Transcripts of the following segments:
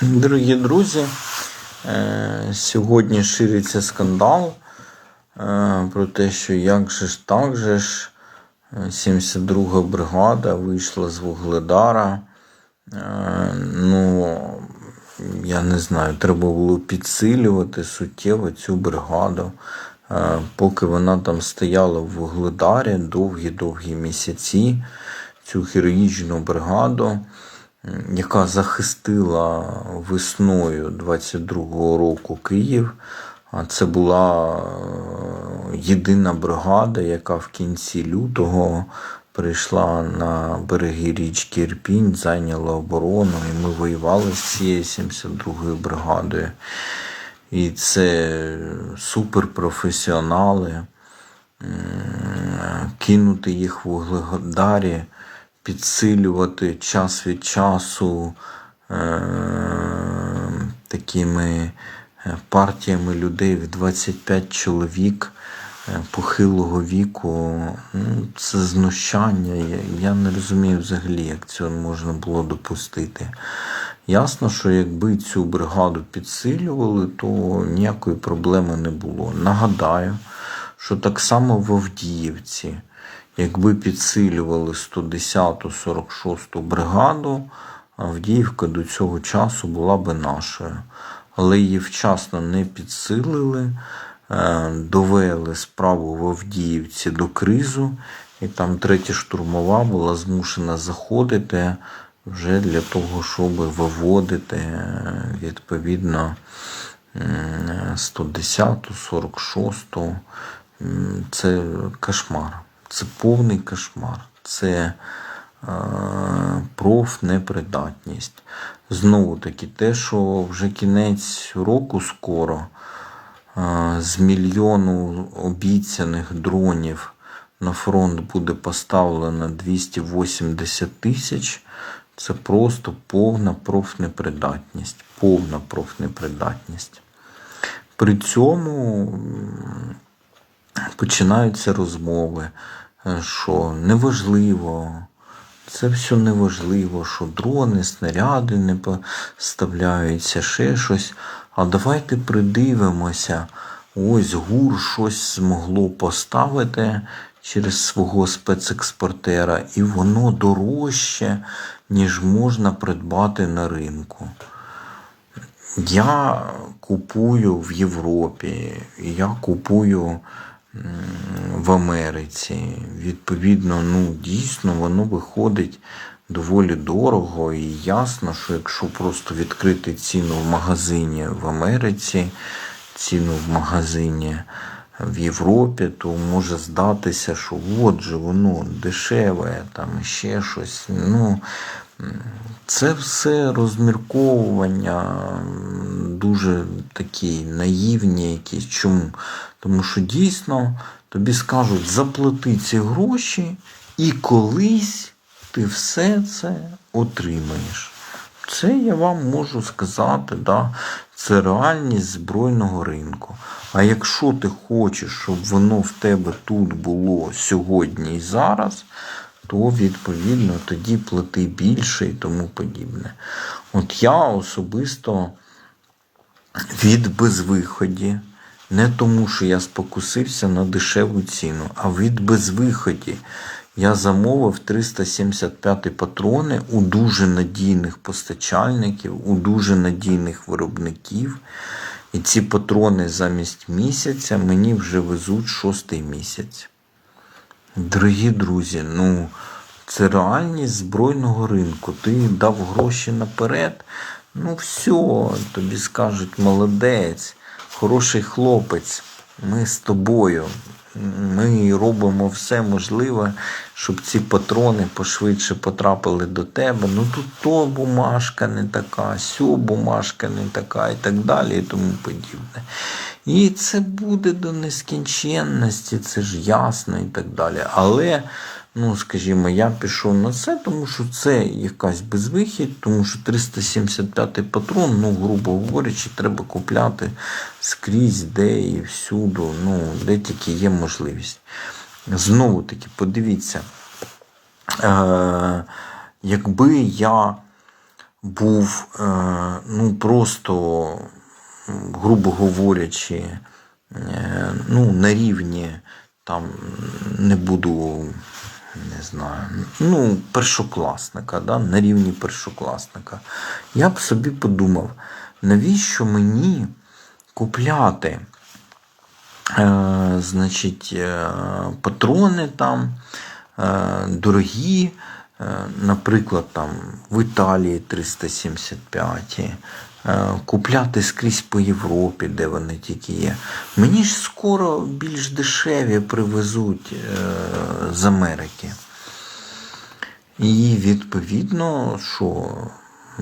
Дорогі друзі, е, сьогодні шириться скандал е, про те, що як же ж так же ж е, 72 бригада вийшла з Вугледара. Е, Ну, я не знаю, треба було підсилювати суттєво цю бригаду. Е, Поки вона там стояла в Вугледарі довгі-довгі місяці, цю героїчну бригаду, яка захистила весною 22-го року Київ. Це була е, єдина бригада, яка в кінці лютого прийшла на береги річки Ірпінь, зайняла оборону, і ми воювали з цією 72-ю бригадою. І це суперпрофесіонали. Кинути їх в Вугледарі, підсилювати час від часу е, такими е, партіями людей в 25 чоловік е, похилого віку. Ну, це знущання. Я, я не розумію взагалі, як цього можна було допустити. Ясно, що якби цю бригаду підсилювали, то ніякої проблеми не було. Нагадаю, що так само в Авдіївці, якби підсилювали 110-ту, 46-ту бригаду, Авдіївка до цього часу була би нашою. Але її вчасно не підсилили, е, довели справу в Авдіївці до кризу, і там третя штурмова була змушена заходити вже для того, щоб виводити е, відповідно 110-ту, 46-ту. Це кошмар. Це повний кошмар. Це е, профнепридатність. Знову таки, те, що вже кінець року скоро е, з мільйону обіцяних дронів на фронт буде поставлено 280 тисяч. Це просто повна профнепридатність. Повна профнепридатність. При цьому починаються розмови, що неважливо, це все неважливо, що дрони, снаряди не поставляються, ще щось. А давайте придивимося, ось ГУР щось змогло поставити через свого спецекспортера, і воно дорожче, ніж можна придбати на ринку. Я купую в Європі, я купую в Америці. Відповідно, ну дійсно воно виходить доволі дорого, і ясно, що якщо просто відкрити ціну в магазині в Америці, ціну в магазині в Європі, то може здатися, що от же воно дешеве, там ще щось. Ну, це все розмірковування дуже такі наївні якісь. Чому? Тому що дійсно тобі скажуть, заплати ці гроші, і колись ти все це отримаєш. Це я вам можу сказати, да, це реальність збройного ринку. А якщо ти хочеш, щоб воно в тебе тут було сьогодні і зараз, то відповідно тоді плати більше і тому подібне. От я особисто від безвиході, не тому, що я спокусився на дешеву ціну, а від безвиході. Я замовив 375 патрони у дуже надійних постачальників, у дуже надійних виробників. І ці патрони замість місяця мені вже везуть шостий місяць. Дорогі друзі, ну це реальність збройного ринку. Ти дав гроші наперед. Ну все, тобі скажуть молодець, хороший хлопець. Ми з тобою. Ми робимо все можливе, щоб ці патрони пошвидше потрапили до тебе. Ну тут то бумажка не така, сьо бумажка не така і так далі, і тому подібне. І це буде до нескінченності, це ж ясно і так далі. Але, ну скажімо, я пішов на це, тому що це якась безвихідь, тому що 375 патрон, ну, грубо говорячи, треба купляти скрізь, де і всюди, ну, де тільки є можливість. Знову таки, подивіться, е, якби я був, е, ну просто, грубо говорячи, е, ну, на рівні там не буду, не знаю, ну, першокласника, да, на рівні першокласника. Я б собі подумав, навіщо мені купляти е, значить, е, патрони там е, дорогі, е, наприклад, там в Італії 375, е, купляти скрізь по Європі, де вони тільки є. Мені ж скоро більш дешеві привезуть е, з Америки. І відповідно, що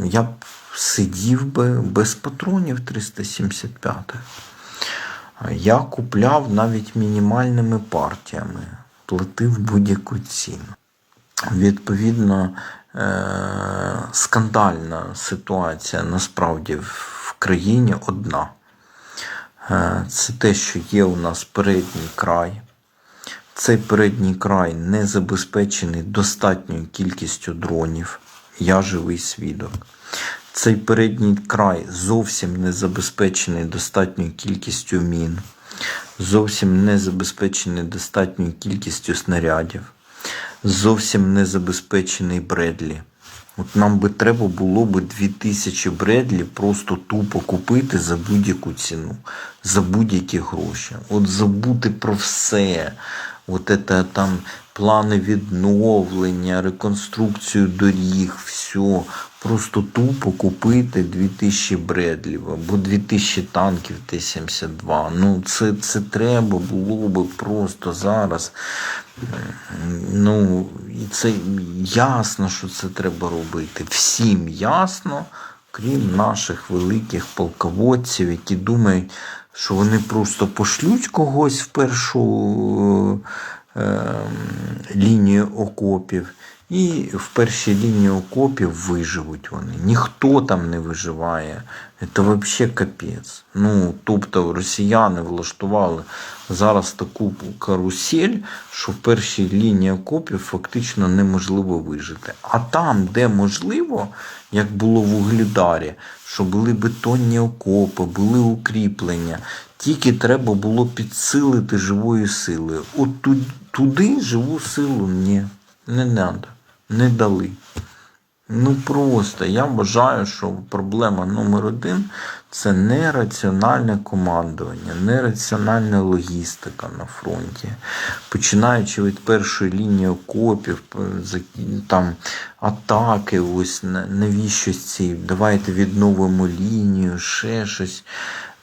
я б сидів би без патронів 375. Я купляв навіть мінімальними партіями, платив будь-яку ціну. Відповідно, е- скандальна ситуація насправді в країні одна. Е, Це те, що є у нас передній край. Цей передній край не забезпечений достатньою кількістю дронів. Я живий свідок. Цей передній край зовсім не забезпечений достатньою кількістю мін, зовсім не забезпечений достатньою кількістю снарядів, зовсім не забезпечений Бредлі. От нам би треба було би 2000 Бредлі просто тупо купити за будь-яку ціну, за будь-які гроші. От забути про все. От это там плани відновлення, реконструкцію доріг, все. Просто тупо купити 2000 Бредлів або 2000 танків Т-72. Ну, це, це треба було би просто зараз. Ну, і це ясно, що це треба робити. Всім ясно, крім наших великих полководців, які думають, що вони просто пошлють когось в першу е, лінію окопів. І в першій лінії окопів виживуть вони. Ніхто там не виживає. Це взагалі капець. Ну, тобто росіяни влаштували зараз таку карусель, що в першій лінії окопів фактично неможливо вижити. А там, де можливо, як було в Углідарі, що були бетонні окопи, були укріплення, тільки треба було підсилити живою силою. От туди живу силу ні, не треба, не дали. Ну просто я вважаю, що проблема номер один це нераціональне командування, нераціональна логістика на фронті. Починаючи від першої лінії окопів, там атаки, ось навіщо ці, давайте відновимо лінію, ще щось.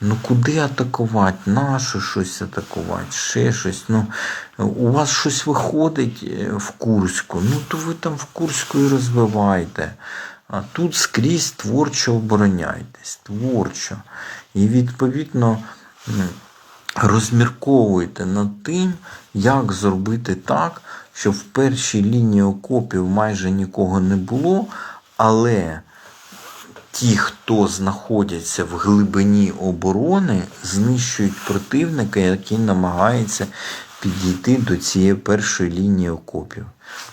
Ну куди атакувати? Нащо щось атакувати? Ще щось. Ну, у вас щось виходить е, в Курську, ну то ви там в Курську і розвивайте. А тут скрізь творчо обороняйтесь, творчо. І відповідно розмірковуйте над тим, як зробити так, щоб в першій лінії окопів майже нікого не було, але ті, хто знаходяться в глибині оборони, знищують противника, який намагається підійти до цієї першої лінії окопів.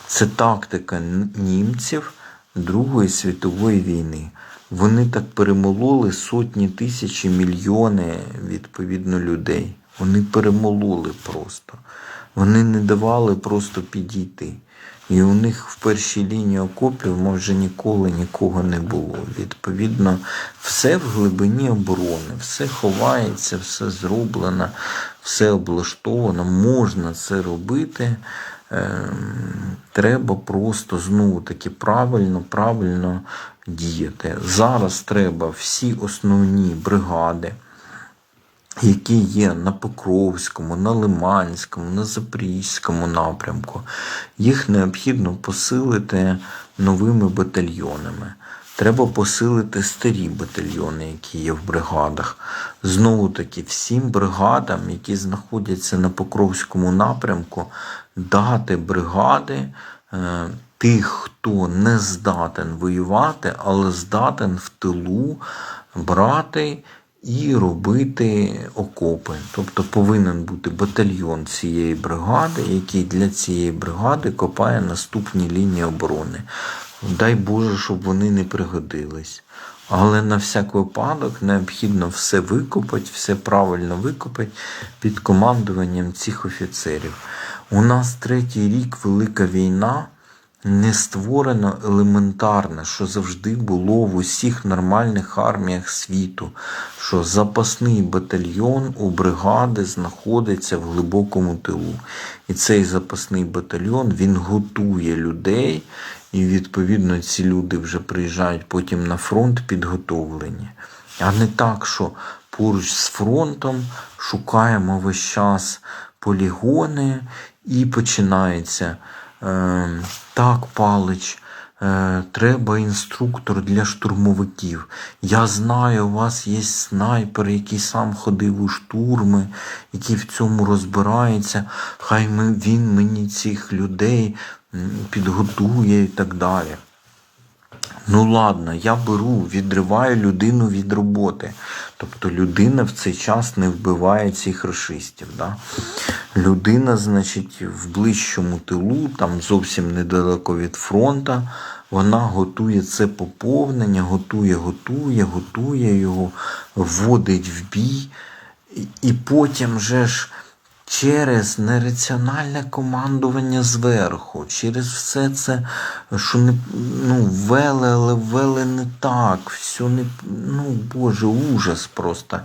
Це тактика німців Другої світової війни. Вони так перемололи сотні тисяч і мільйони відповідно людей. Вони перемололи просто. Вони не давали просто підійти. І у них в першій лінії окопів може ніколи нікого не було. Відповідно, все в глибині оборони, все ховається, все зроблено, все облаштовано, можна це робити. Ем, Треба просто знову таки правильно, правильно діяти. Зараз треба всі основні бригади які є на Покровському, на Лиманському, на Запорізькому напрямку, їх необхідно посилити новими батальйонами. Треба посилити старі батальйони, які є в бригадах. Знову таки, всім бригадам, які знаходяться на Покровському напрямку, дати бригади е, тих, хто не здатен воювати, але здатен в тилу брати і робити окопи. Тобто повинен бути батальйон цієї бригади, який для цієї бригади копає наступні лінії оборони. Дай Боже, щоб вони не пригодились. Але на всяк випадок необхідно все викопати, все правильно викопати під командуванням цих офіцерів. У нас третій рік велика війна. Не створено елементарне, що завжди було в усіх нормальних арміях світу, що запасний батальйон у бригади знаходиться в глибокому тилу. І цей запасний батальйон він готує людей, і відповідно ці люди вже приїжджають потім на фронт підготовлені. А не так, що поруч з фронтом шукаємо весь час полігони і починається. Е, так, Палич, е, треба інструктор для штурмовиків. Я знаю, у вас є снайпер, який сам ходив у штурми, який в цьому розбирається. Хай він мені цих людей підготує і так далі. Ну ладно, я беру, відриваю людину від роботи. Тобто людина в цей час не вбиває цих расистів. Да? Людина, значить, в ближчому тилу, там зовсім недалеко від фронта, вона готує це поповнення, готує, готує, готує його, вводить в бій. І потім же ж через нераціональне командування зверху, через все це, що не ну, вели, але вели не так, все не ну Боже, ужас просто.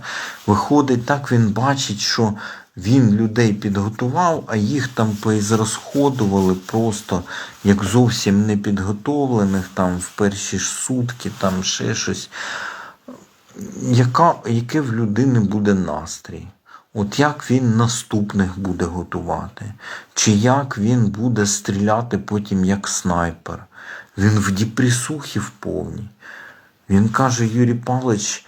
Виходить, так він бачить, що він людей підготував, а їх там поізрозходували просто як зовсім непідготовлених там в перші ж сутки, там ще щось яка, яке в людини буде настрій? От як він наступних буде готувати? Чи як він буде стріляти потім як снайпер? Він в депресухі в повній. Він каже, Юрій Павлович,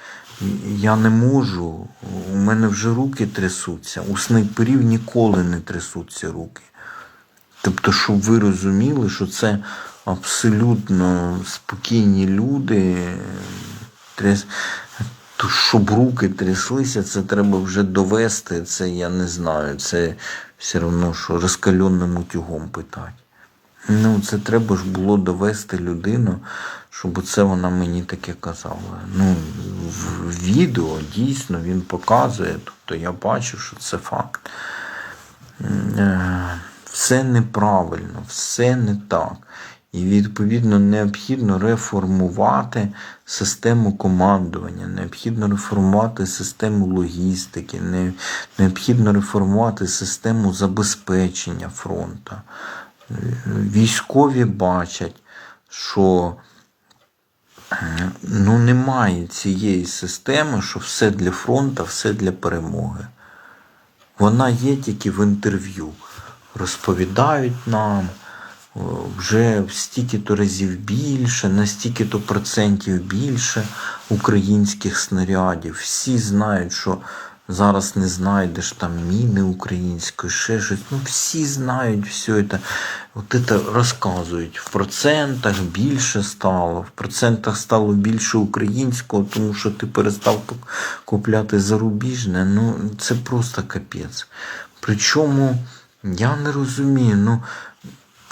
я не можу, у мене вже руки трясуться. У снайперів ніколи не трясуться руки. Тобто, щоб ви розуміли, що це абсолютно спокійні люди. Щоб руки тряслися, це треба вже довести. Це я не знаю. Це все одно, що розкальонним утюгом питати. Ну, це треба ж було довести людину, щоб це вона мені таке казала. Ну, в відео дійсно він показує, тобто я бачу, що це факт. Е, Все неправильно, все не так. І відповідно необхідно реформувати систему командування, необхідно реформувати систему логістики, необхідно реформувати систему забезпечення фронту. Військові бачать, що ну, немає цієї системи, що все для фронту, все для перемоги. Вона є тільки в інтерв'ю. Розповідають нам вже в стільки-то разів більше, на стільки-то процентів більше українських снарядів. Всі знають, що зараз не знайдеш там міни української, ще щось. Ну, всі знають все це. От це розказують. В процентах більше стало, в процентах стало більше українського, тому що ти перестав купляти зарубіжне. Ну, це просто капець. Причому я не розумію, ну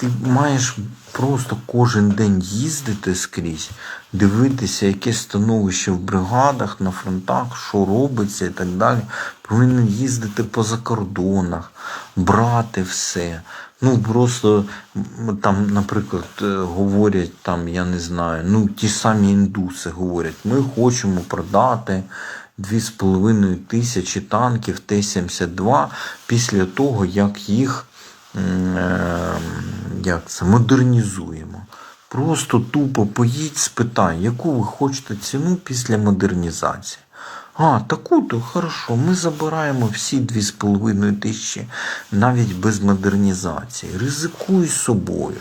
ти маєш просто кожен день їздити скрізь, дивитися, яке становище в бригадах, на фронтах, що робиться і так далі. Повинен їздити по закордонах, брати все. Ну просто там, наприклад, е, говорять там, я не знаю, ну ті самі індуси говорять, ми хочемо продати 2,5 тисячі танків Т-72 після того, як їх е, як це, модернізуємо. Просто тупо поїдь, спитай, яку ви хочете ціну після модернізації. А, таку-то, хорошо, ми забираємо всі 2,5 тисячі навіть без модернізації. Ризикуй собою.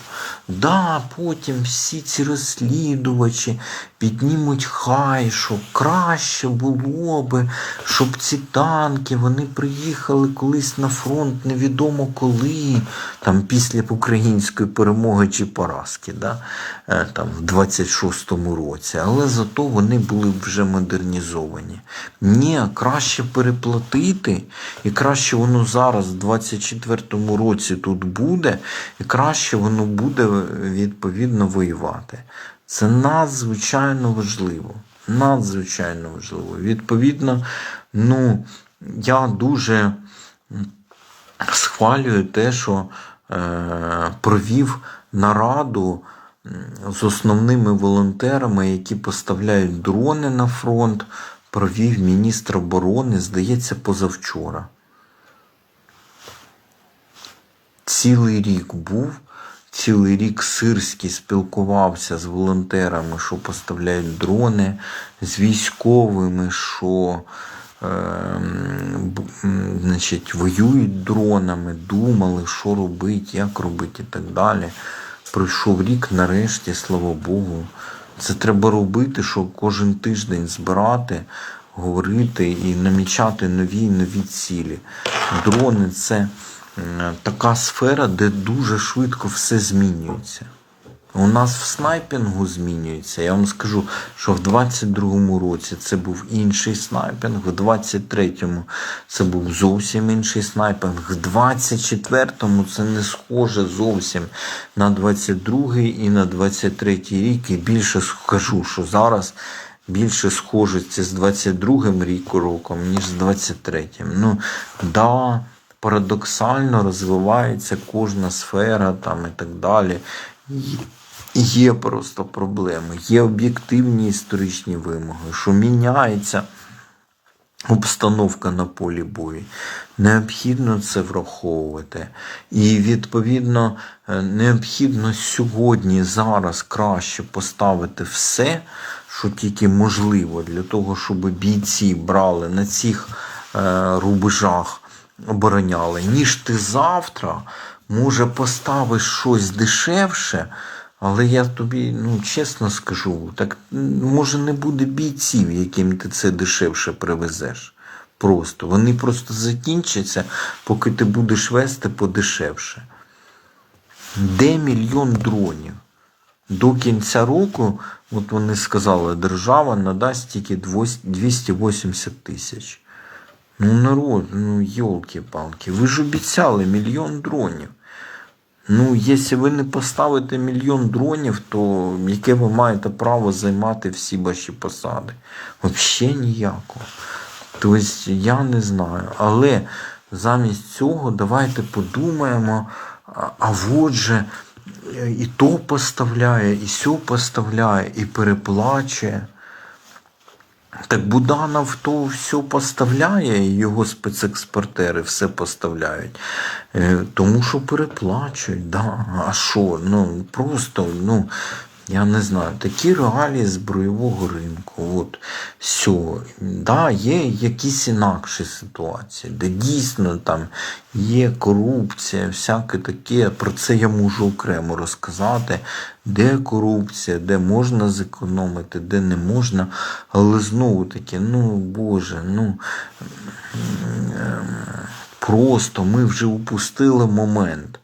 Да, потім всі ці розслідувачі піднімуть хай, що краще було би, щоб ці танки вони приїхали колись на фронт невідомо коли, там після української перемоги чи поразки, да? е, там, в 26-му році. Але зато вони були вже модернізовані. Ні, краще переплатити, і краще воно зараз, в 24-му році, тут буде, і краще воно буде відповідно воювати. Це надзвичайно важливо. Надзвичайно важливо. Відповідно, ну, я дуже схвалюю те, що е, провів нараду з основними волонтерами, які поставляють дрони на фронт, провів міністр оборони, здається, позавчора. Цілий рік був, цілий рік Сирський спілкувався з волонтерами, що поставляють дрони, з військовими, що б- значить, воюють дронами, думали, що робити, як робити і так далі. Пройшов рік нарешті, слава Богу. Це треба робити, що кожен тиждень збирати, говорити і намічати нові нові цілі. Дрони це така сфера, де дуже швидко все змінюється. У нас в снайпінгу змінюється. Я вам скажу, що в 22-му році це був інший снайпінг, в 23-му це був зовсім інший снайпінг, в 24-му це не схоже зовсім на 22-й і на 23-й рік. І більше скажу, що зараз більше схожості з 22-м рік- роком, ніж з 23-м. Ну, да, парадоксально розвивається кожна сфера там і так далі. Є просто проблеми, є об'єктивні історичні вимоги, що міняється обстановка на полі бою. Необхідно це враховувати. І відповідно е, необхідно сьогодні, зараз краще поставити все, що тільки можливо, для того, щоб бійці брали на цих е, рубежах, обороняли, ніж ти завтра, може, поставиш щось дешевше. Але я тобі ну, чесно скажу, так може не буде бійців, яким ти це дешевше привезеш. Просто. Вони просто закінчаться, поки ти будеш вести подешевше. Де мільйон дронів? До кінця року, от вони сказали, держава надасть тільки 280 тисяч. Ну, народ, ну йолки-палки, ви ж обіцяли мільйон дронів. Ну, якщо ви не поставите мільйон дронів, то яке ви маєте право займати всі ваші посади? Взагалі ніякого. Тобто я не знаю. Але замість цього давайте подумаємо, а, от же е, і то поставляє, і сьо поставляє, і переплачує. Так Буданов то все поставляє, його спецекспортери все поставляють. Е, Тому що переплачують, да. А що? Ну просто, ну, я не знаю, такі реалії збройового ринку. От все. Да, є якісь інакші ситуації, де дійсно там є корупція, всяке таке. Про це я можу окремо розказати, де корупція, де можна зекономити, де не можна. Але знову таки, ну Боже, ну просто ми вже упустили момент.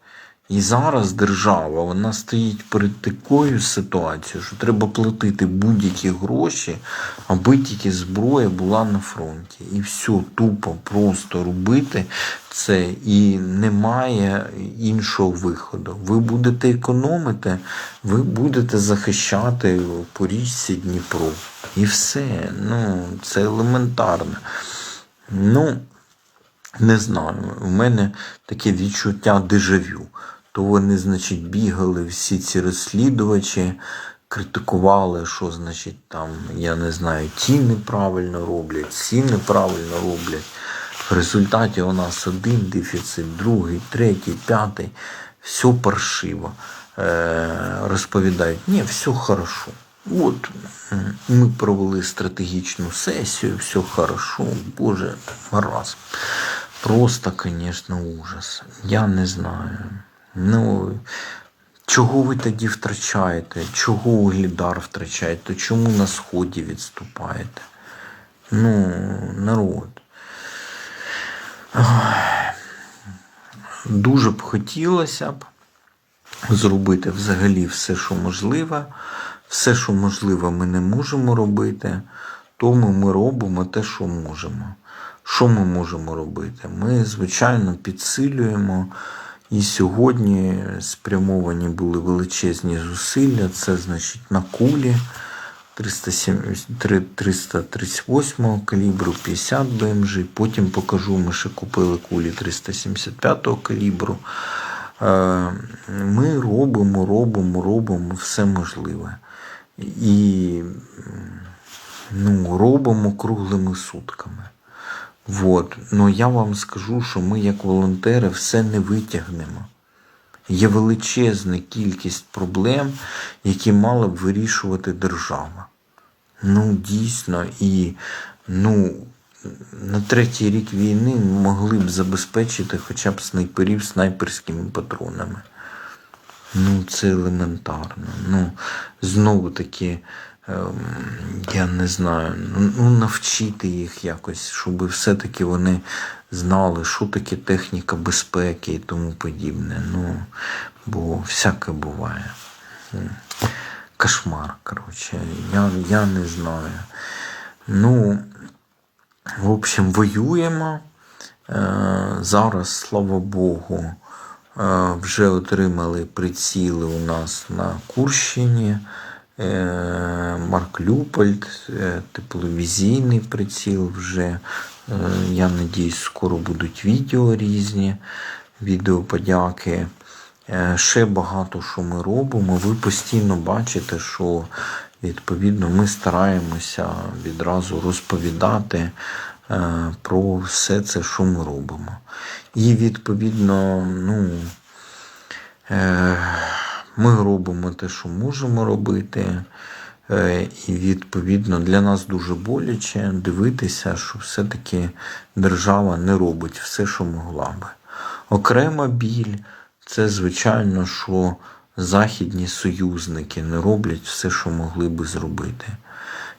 І зараз держава вона стоїть перед такою ситуацією, що треба платити будь-які гроші, аби тільки зброя була на фронті. І все тупо просто робити це, і немає іншого виходу. Ви будете економити, ви будете захищати по річці Дніпро. І все. Ну, це елементарно. Ну, не знаю, у мене таке відчуття дежавю. То вони, значить, бігали всі ці розслідувачі, критикували, що, значить, там, я не знаю, ті неправильно роблять, ці неправильно роблять. В результаті у нас один дефіцит, другий, третій, п'ятий. Все паршиво. Е, розповідають, ні, все хорошо. От ми провели стратегічну сесію, все хорошо, Боже, маразм. Просто, звісно, ужас. Я не знаю. Ну, чого ви тоді втрачаєте? Чого Углідар втрачаєте? Чому на сході відступаєте? Ну, народ. Дуже б хотілося б зробити взагалі все, що можливе. Все, що можливо, ми не можемо робити, тому ми робимо те, що можемо. Що ми можемо робити? Ми, звичайно, підсилюємо. І сьогодні спрямовані були величезні зусилля. Це значить на кулі 307 338 калібру, 50 БМЖ. Потім покажу, ми ще купили кулі 375 калібру. Е, Ми робимо, робимо, робимо все можливе. І ну, робимо круглими сутками. Вот. Ну я вам скажу, що ми, як волонтери, все не витягнемо. Є величезна кількість проблем, які мала б вирішувати держава. Ну, дійсно, і ну, на третій рік війни могли б забезпечити хоча б снайперів снайперськими патронами. Ну, це елементарно. Ну, знову таки, я не знаю, ну, ну навчити їх якось, щоб все-таки вони знали, що таке техніка безпеки і тому подібне. Ну, бо всяке буває. Кошмар, коротше. Я, я не знаю. Ну, в общем, воюємо. Е, Зараз, слава Богу, е, вже отримали приціли у нас на Курщині. Е, Марк Люпольд, е, тепловізійний приціл вже. Е, Я надіюсь, скоро будуть відео різні, відео подяки. Ще багато що ми робимо. Ви постійно бачите, що відповідно ми стараємося відразу розповідати про все це, що ми робимо. І відповідно, ну, ми робимо те, що можемо робити. Е, І відповідно для нас дуже боляче дивитися, що все-таки держава не робить все, що могла би. Окрема біль це, звичайно, що західні союзники не роблять все, що могли би зробити.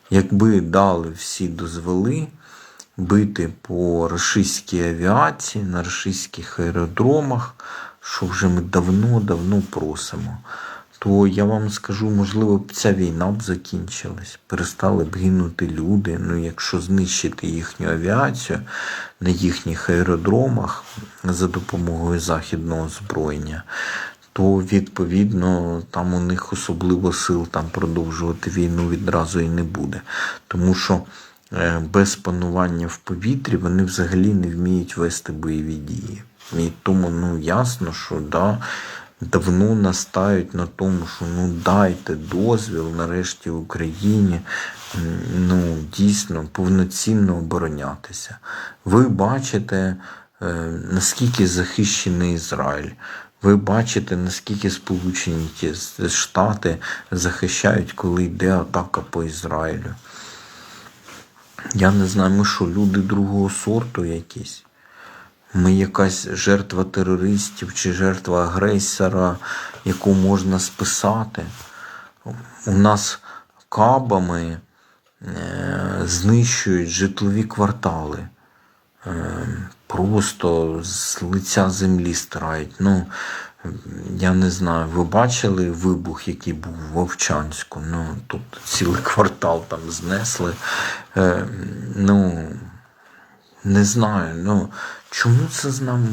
Якби дали всі дозволи бити по рашистській авіації, на рашистських аеродромах, що вже ми давно-давно просимо, то я вам скажу, можливо, б ця війна б закінчилась, перестали б гинути люди. Ну, якщо знищити їхню авіацію на їхніх аеродромах за допомогою західного озброєння, то відповідно там у них особливо сил там продовжувати війну відразу і не буде. Тому що е, без панування в повітрі вони взагалі не вміють вести бойові дії. І тому ну, ясно, що да, давно настають на тому, що ну дайте дозвіл нарешті Україні ну, дійсно повноцінно оборонятися. Ви бачите, е, наскільки захищений Ізраїль. Ви бачите, наскільки Сполучені Штати захищають, коли йде атака по Ізраїлю. Я не знаю, ми що, люди другого сорту якісь. Ми якась жертва терористів чи жертва агресора, яку можна списати. У нас кабами е, знищують житлові квартали. Е, просто з лиця землі стирають. Ну, я не знаю, ви бачили вибух, який був в Вовчанську? Ну, тут цілий квартал там знесли. Е, ну, не знаю, ну чому це з нами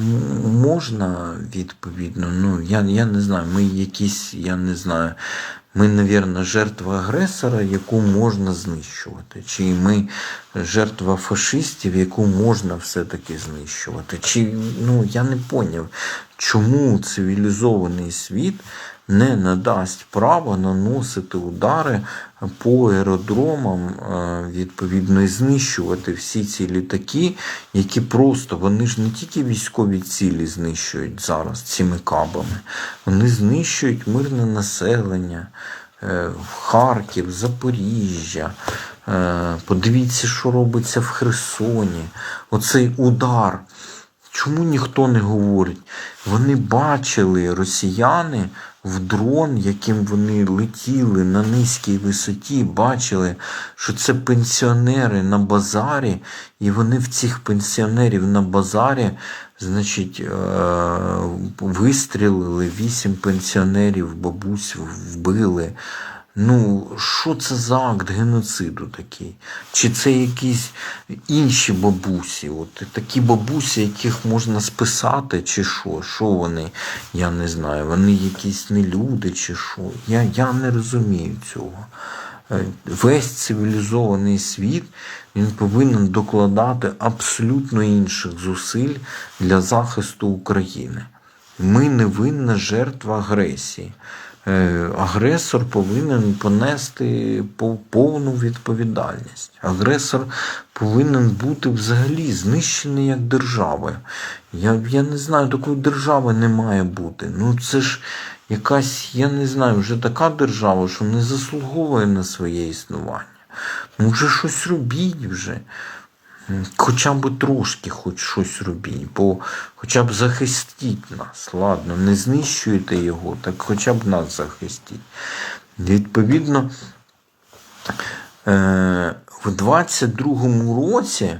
можна відповідно? Ну, я, я не знаю, ми якісь, я не знаю, ми, навірно, жертва агресора, яку можна знищувати. Чи ми жертва фашистів, яку можна все-таки знищувати? Чи ну я не поняв, чому цивілізований світ не надасть права наносити удари по аеродромам, е, відповідно, і знищувати всі ці літаки, які просто вони ж не тільки військові цілі знищують зараз цими кабами, вони знищують мирне населення. е, Харків, Запоріжжя. Е, Подивіться, що робиться в Херсоні. Оцей удар. Чому ніхто не говорить? Вони бачили росіяни в дрон, яким вони летіли на низькій висоті, бачили, що це пенсіонери на базарі, і вони в цих пенсіонерів на базарі, значить, е, вистрілили, вісім пенсіонерів, бабусь вбили. Ну, що це за акт геноциду такий? Чи це якісь інші бабусі? От такі бабусі, яких можна списати, чи що? Що вони? Я не знаю. Вони якісь не люди, чи що? Я, я не розумію цього. Е, Весь цивілізований світ він повинен докладати абсолютно інших зусиль для захисту України. Ми не винна жертва агресії. Е, Агресор повинен понести повну відповідальність. Агресор повинен бути взагалі знищений як держава. Я, я не знаю, такої держави не має бути. Ну це ж якась, я не знаю, вже така держава, що не заслуговує на своє існування. Ну вже щось робіть вже. Хоча б трошки хоч щось робіть, бо хоча б захистіть нас. Ладно, не знищуйте його, так хоча б нас захистіть. Відповідно, е, в 22-му році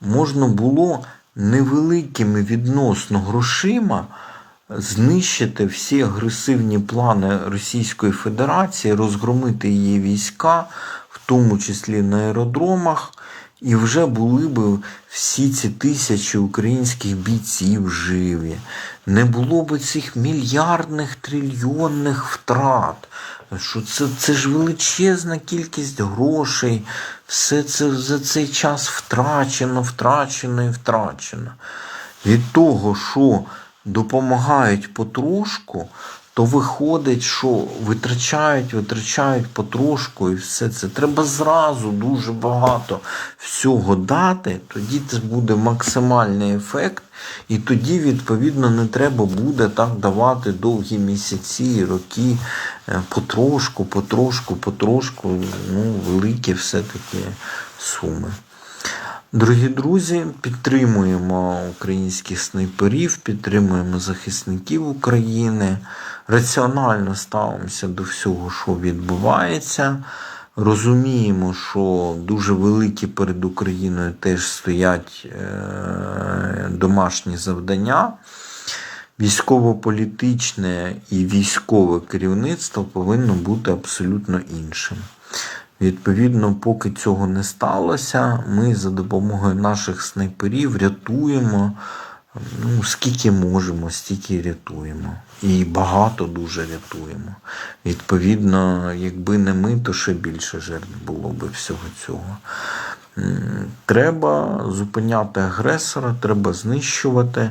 можна було невеликими відносно грошима знищити всі агресивні плани Російської Федерації, розгромити її війська, в тому числі на аеродромах. І вже були б всі ці тисячі українських бійців живі. Не було б цих мільярдних трильйонних втрат. Що це, це ж величезна кількість грошей. Все це за цей час втрачено, втрачено і втрачено. Від того, що допомагають потрошку, то виходить, що витрачають, витрачають потрошку і все це. Треба зразу дуже багато всього дати, тоді це буде максимальний ефект, і тоді, відповідно, не треба буде так давати довгі місяці, роки, е, потрошку, потрошку, потрошку, ну, великі все-таки суми. Дорогі друзі, підтримуємо українських снайперів, підтримуємо захисників України, раціонально ставимося до всього, що відбувається. Розуміємо, що дуже великі перед Україною теж стоять е, домашні завдання. Військово-політичне і військове керівництво повинно бути абсолютно іншим. Відповідно, поки цього не сталося, ми за допомогою наших снайперів рятуємо ну, скільки можемо, стільки рятуємо. І багато дуже рятуємо. Відповідно, якби не ми, то ще більше жертв було б всього цього. Треба зупиняти агресора, треба знищувати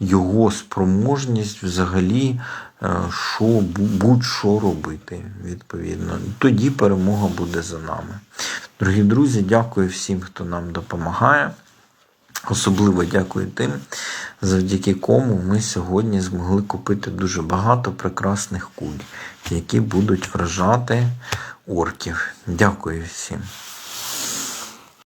його спроможність взагалі, е, що будь-що робити. Відповідно, тоді перемога буде за нами. Дорогі друзі, дякую всім, хто нам допомагає. Особливо дякую тим, завдяки кому ми сьогодні змогли купити дуже багато прекрасних куль, які будуть вражати орків. Дякую всім.